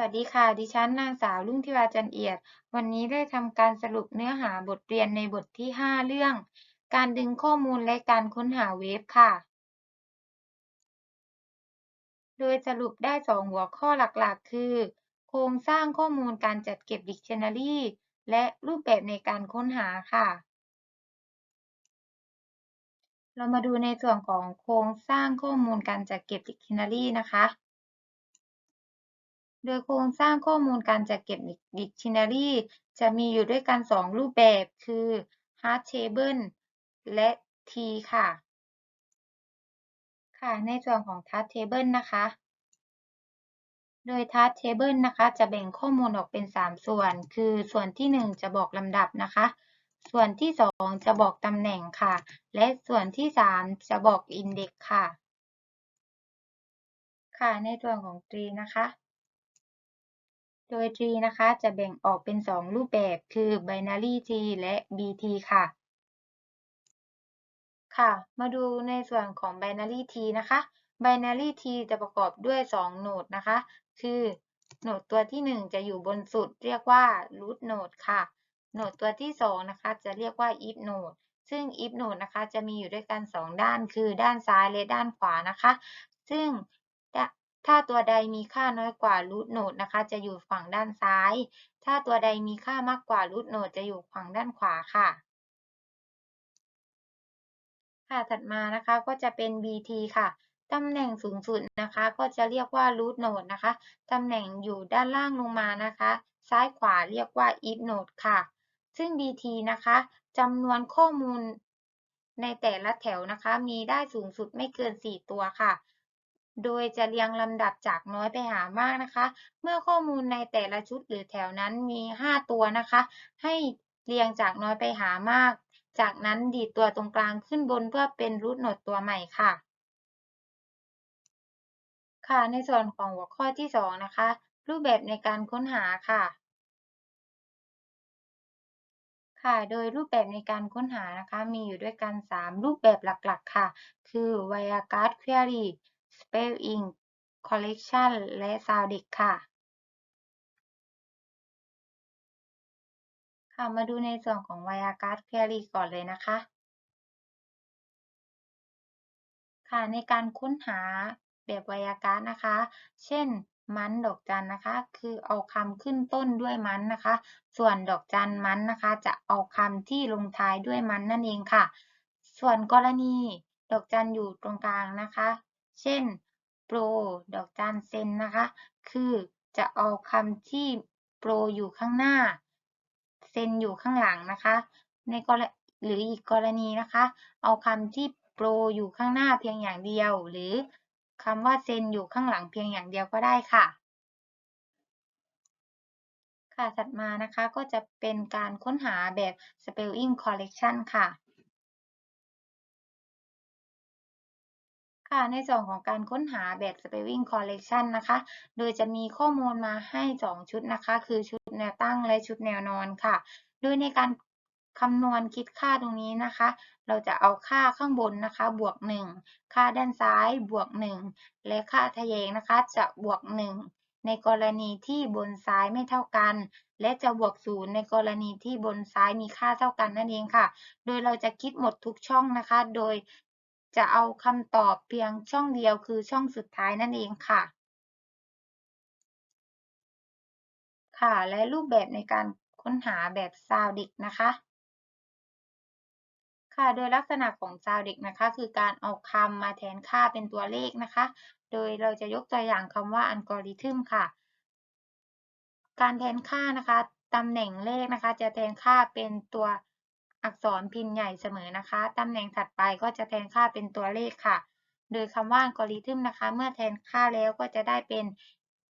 วัสดีค่ะ ดิฉันนางสาวรุ่งธิราจันเอียด วันนี้ได้ทำการสรุปเนื้อหาบทเรียนในบทที่ 5 เรื่อง การดึงข้อมูลและการค้นหาเว็บค่ะ โดยสรุปได้ 2 หัวข้อหลักๆ คือ โครงสร้างข้อมูลการจัดเก็บ Dictionary และรูปแบบในการค้นหาค่ะ เรามาดูในส่วนของโครงสร้างข้อมูลการจัดเก็บ Dictionary นะคะ โดยโครงสร้างข้อมูลการจัดเก็บ Dictionary จะมีอยู่ด้วยกัน 2 รูปแบบ คือ Hard Table และ T ค่ะ ค่ะ ในส่วนของ Hard Table นะคะ โดย Hard Table นะคะ จะแบ่งข้อมูลออกเป็น 3 ส่วน คือส่วนที่ 1 จะบอกลำดับนะคะ ส่วนที่ 2 จะบอกตำแหน่งค่ะ และส่วนที่ 3 จะบอก Index ค่ะ ค่ะ ในส่วนของ Tree นะคะ โดย Tree นะคะจะแบ่งออกเป็น 2 รูปแบบคือ Binary Tree และ BT ค่ะ ค่ะ มาดูในส่วนของ Binary Tree นะคะ Binary Tree จะประกอบด้วย 2 โหนดนะคะ คือโหนดตัวที่ 1 จะอยู่บนสุดเรียกว่า root node ค่ะ โหนดตัวที่ 2 นะคะ จะเรียกว่า if node ซึ่ง if node นะคะ จะมีอยู่ด้วยกัน 2 ด้าน คือด้านซ้ายและด้านขวานะคะ ซึ่ง ถ้าตัวใดมีค่าน้อยกว่า root node นะคะ จะอยู่ฝั่งด้านซ้าย ถ้าตัวใดมีค่ามากกว่า root node จะอยู่ฝั่งด้านขวาค่ะ ค่ะ ถัดมานะคะก็จะเป็น BT ค่ะ ตำแหน่งสูงสุดนะคะ ก็จะเรียกว่า root node นะคะ ตำแหน่งอยู่ด้านล่างลงมานะคะ ซ้ายขวาเรียกว่า if node ค่ะ ซึ่ง BT นะคะจำนวนข้อมูลในแต่ละแถวนะคะ มีได้สูงสุดไม่เกิน 4 ตัวค่ะ โดยจะเรียงลำดับจากน้อยไปหามากนะคะ เมื่อข้อมูลในแต่ละชุดหรือแถวนั้นมี 5 ตัวนะคะ ให้เรียงจากน้อยไปหามาก จากนั้นดีดตัวตรงกลางขึ้นบนเพื่อเป็น root node ตัวใหม่ค่ะ ค่ะ ในส่วนของหัวข้อที่ 2 นะคะ รูปแบบในการค้นหาค่ะ ค่ะ โดยรูปแบบในการค้นหานะคะ มีอยู่ด้วยกัน 3 รูปแบบหลักๆ ค่ะ คือ WireGuard Query Spelling Collection และ Soundex ค่ะ ค่ะ มาดูในส่วนของ WireGuard Query ก่อนเลยนะคะ ค่ะ ในการค้นหาแบบ WireGuard นะคะ เช่นมันดอกจันนะคะ คือเอาคำขึ้นต้นด้วยมันนะคะ ส่วนดอกจันมันนะคะ จะเอาคำที่ลงท้ายด้วยมันนั่นเองค่ะ ส่วนกรณีดอกจันอยู่ตรงกลางนะคะ เช่น โปรดอกจันเซนนะคะ คือจะเอาคำที่โปรอยู่ข้างหน้า เซนอยู่ข้างหลังนะคะ ในกรณีหรืออีกกรณีนะคะ เอาคำที่โปรอยู่ข้างหน้าเพียงอย่างเดียว หรือคำว่าเซนอยู่ข้างหลังเพียงอย่างเดียวก็ได้ค่ะ ค่ะ ถัดมานะคะก็จะเป็นการค้นหาแบบ spelling collection ค่ะ ค่ะ ในส่วนของการค้นหาแบบ spelling collection นะคะ โดยจะมีข้อมูลมาให้ 2 ชุดนะคะ คือชุดแนวตั้งและชุดแนวนอนค่ะ โดยในการคำนวณคิดค่าตรงนี้นะคะ เราจะเอาค่าข้างบนนะคะ บวก 1 ค่าด้านซ้ายบวก 1 และค่าทะแยงนะคะ จะบวก 1 ในกรณีที่บนซ้ายไม่เท่ากัน และจะบวก0ในกรณีที่บนซ้ายมีค่าเท่ากันนั่นเองค่ะ โดยเราจะคิดหมดทุกช่องนะคะ โดย จะเอาคำตอบเพียงช่องเดียวคือช่องสุดท้ายนั่นเองค่ะ ค่ะ และรูปแบบในการค้นหาแบบ Soundex นะคะ ค่ะโดยลักษณะของ Soundex นะคะ คือการเอาคำมาแทนค่าเป็นตัวเลขนะคะ โดยเราจะยกตัวอย่างคำว่า algorithm ค่ะ การแทนค่านะคะตำแหน่งเลขนะคะ จะแทนค่าเป็นตัว อักษรพิมพ์ใหญ่เสมอนะคะ ตำแหน่งถัดไปก็จะแทนค่าเป็นตัวเลขค่ะ โดยคำว่า algorithm นะคะ เมื่อแทนค่าแล้วก็จะได้เป็น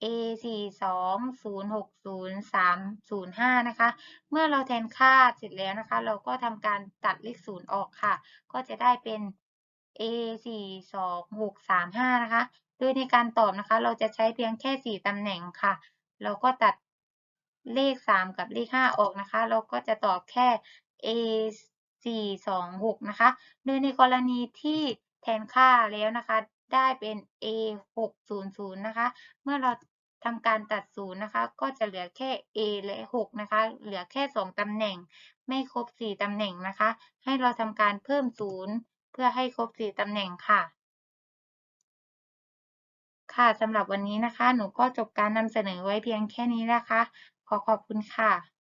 a 4 2 0 6 0 3 0 5นะคะ เมื่อเราแทนค่าเสร็จแล้วนะคะ เราก็ทำการตัดเลข0ออกค่ะ ก็จะได้เป็น a 4 2 6 3 5นะคะ โดยในการตอบนะคะ เราจะใช้เพียงแค่ 4ตำแหน่งค่ะ เราก็ตัดเลข 3 กับเลข 5 ออกนะคะ เราก็จะตอบแค่ a 4 2 6นะคะโดยในกรณีที่แทนค่าแล้วนะคะ ได้เป็น a 6 0 0นะคะ เมื่อเราทำการตัดศูนย์นะคะ ก็จะเหลือแค่ A และ 6 นะคะ เหลือแค่ 2ตำแหน่ง ไม่ครบ 4ตำแหน่งนะคะ ให้เราทำการเพิ่มศูนย์เพื่อให้ครบ 4ตำแหน่งค่ะ ค่ะสำหรับวันนี้นะคะ หนูก็จบการนำเสนอไว้เพียงแค่นี้นะคะ ขอขอบคุณค่ะ